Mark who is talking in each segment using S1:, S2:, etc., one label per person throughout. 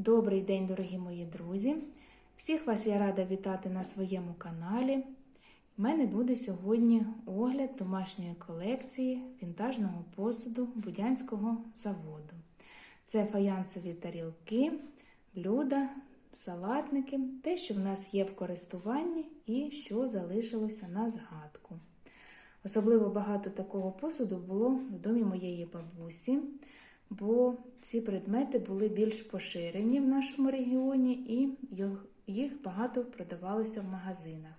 S1: Добрий день, дорогі мої друзі! Всіх вас я рада вітати на своєму каналі. У мене буде сьогодні огляд домашньої колекції вінтажного посуду Будянського заводу. Це фаянсові тарілки, блюда, салатники, те, що в нас є в користуванні і що залишилося на згадку. Особливо багато такого посуду було в домі моєї бабусі, бо ці предмети були більш поширені в нашому регіоні і їх багато продавалося в магазинах.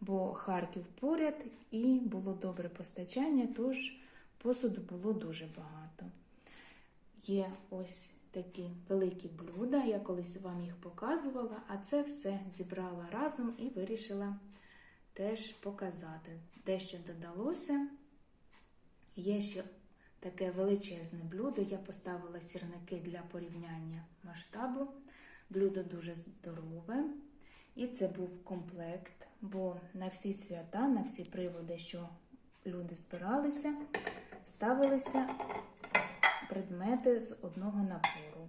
S1: Бо Харків поряд і було добре постачання, тож посуду було дуже багато. Є ось такі великі блюда, я колись вам їх показувала, а це все зібрала разом і вирішила теж показати. Дещо додалося. Є ще таке величезне блюдо. Я поставила сірники для порівняння масштабу. Блюдо дуже здорове. І це був комплект, бо на всі свята, на всі приводи, що люди збиралися, ставилися предмети з одного набору.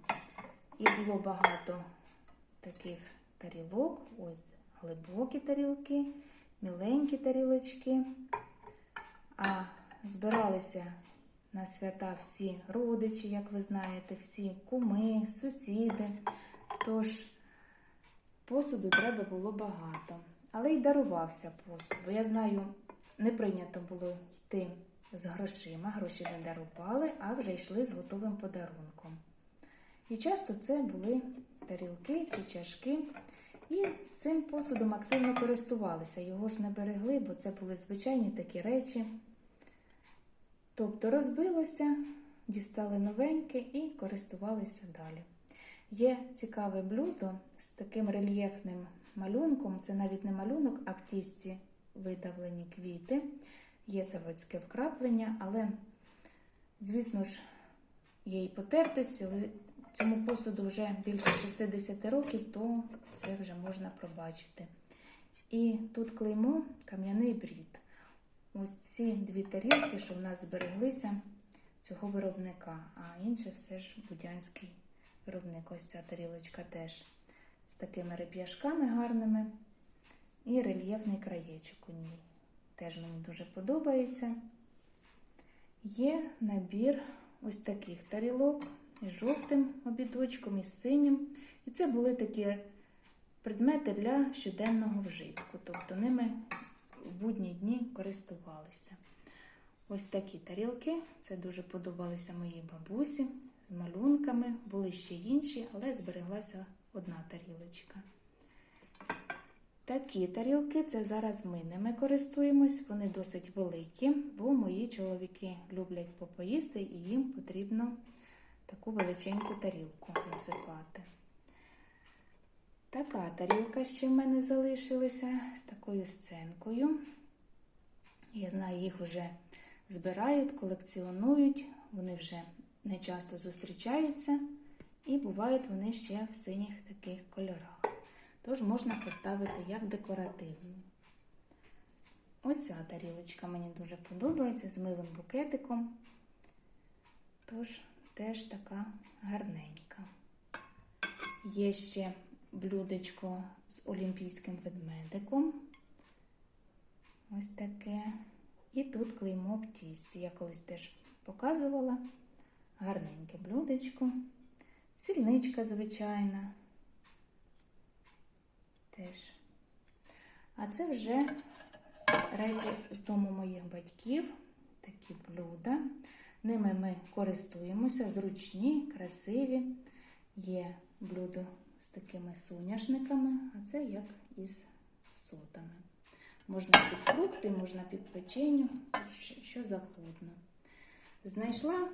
S1: І було багато таких тарілок, ось глибокі тарілки, міленькі тарілочки. А збиралися на свята всі родичі, як ви знаєте, всі куми, сусіди. Тож посуду треба було багато. Але й дарувався посуд, бо я знаю, не прийнято було йти з грошима, гроші не дарували, а вже йшли з готовим подарунком. І часто це були тарілки чи чашки. І цим посудом активно користувалися. Його ж не берегли, бо це були звичайні такі речі. Тобто розбилося, дістали новеньке і користувалися далі. Є цікаве блюдо з таким рельєфним малюнком. Це навіть не малюнок, а в тісті видавлені квіти. Є заводське вкраплення, але, звісно ж, є і потертість, але цьому посуду вже більше 60 років, то це вже можна пробачити. І тут клеймо кам'яний брід. Ось ці дві тарілки, що в нас збереглися цього виробника, а інше все ж будянський виробник. Ось ця тарілочка теж з такими реп'яшками гарними. І рельєфний краєчок у ній. Теж мені дуже подобається. Є набір ось таких тарілок із жовтим обідочком, із синім. І це були такі предмети для щоденного вжитку. Тобто ними в будні дні користувалися. Ось такі тарілки. Це дуже подобалися моїй бабусі з малюнками. Були ще інші, але збереглася одна тарілочка. Такі тарілки, це зараз ми ними користуємось, вони досить великі, бо мої чоловіки люблять попоїсти і їм потрібно таку величеньку тарілку насипати. Така тарілка ще в мене залишилася з такою сценкою. Я знаю, їх вже збирають, колекціонують, вони вже не часто зустрічаються, і бувають вони ще в синіх таких кольорах. Тож можна поставити як декоративну. Оця тарілочка мені дуже подобається з милим букетиком. Тож теж така гарненька. Є ще блюдечко з олімпійським ведмедиком. Ось таке. І тут клеймо в тісті. Я колись теж показувала гарненьке блюдечко, сільничка звичайна. Теж. А це вже речі з дому моїх батьків, такі блюда. Ними ми користуємося, зручні, красиві. Є блюдо з такими соняшниками, а це як із сотами. Можна під фрукти, можна під печеню, що завгодно. Знайшла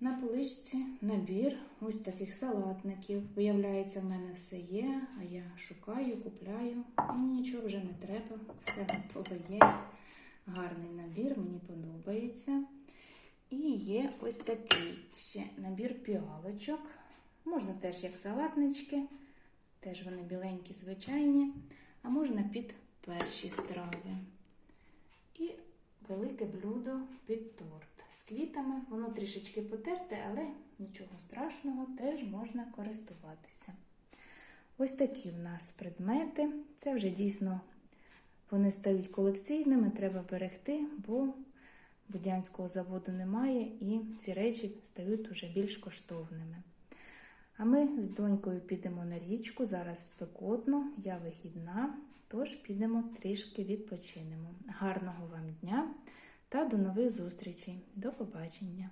S1: на поличці набір ось таких салатників. Виявляється, в мене все є, а я шукаю, купляю. Мені нічого вже не треба, все готове є. Гарний набір, мені подобається. І є ось такий ще набір піалочок. Можна теж як салатнички, теж вони біленькі, звичайні, а можна під перші страви. І велике блюдо під торт. з квітами. Воно трішечки потерте, але нічого страшного, теж можна користуватися. Ось такі в нас предмети. Це вже дійсно вони стають колекційними, треба берегти, бо будянського заводу немає і ці речі стають уже більш коштовними. А ми з донькою підемо на річку. Зараз спекотно, я вихідна, тож підемо трішки відпочинемо. Гарного вам дня та до нових зустрічей. До побачення!